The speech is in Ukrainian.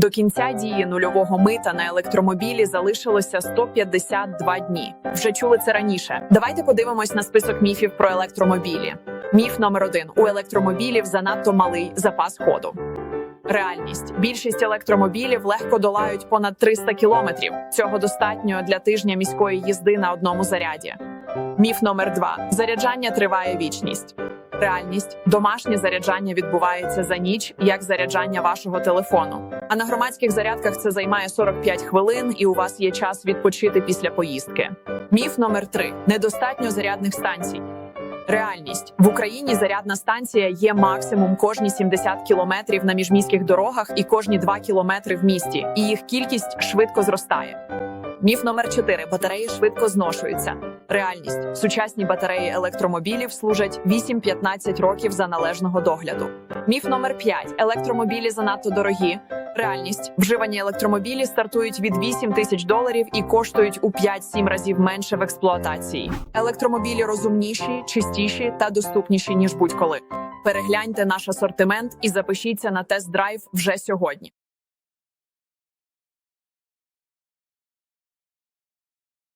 До кінця дії нульового мита на електромобілі залишилося 152 дні. Вже чули це раніше. Давайте подивимось на список міфів про електромобілі. Міф номер один: у електромобілів занадто малий запас ходу. Реальність: більшість електромобілів легко долають понад 300 кілометрів. Цього достатньо для тижня міської їзди на одному заряді. Міф номер два: заряджання триває вічність. Реальність домашнє заряджання відбувається за ніч, як заряджання вашого телефону. А на громадських зарядках це займає 45 хвилин, і у вас є час відпочити після поїздки. Міф номер три: недостатньо зарядних станцій. Реальність в Україні зарядна станція є максимум кожні 70 кілометрів на міжміських дорогах і кожні 2 кілометри в місті, і їх кількість швидко зростає. Міф номер 4. батареї швидко зношуються. Реальність сучасні батареї електромобілів служать 8-15 років за належного догляду. Міф номер 5. електромобілі занадто дорогі. Реальність вживані електромобілі стартують від 8 тисяч доларів і коштують у 5-7 разів менше в експлуатації. Електромобілі розумніші, чистіші та доступніші ніж будь-коли. Перегляньте наш асортимент і запишіться на тест-драйв вже сьогодні.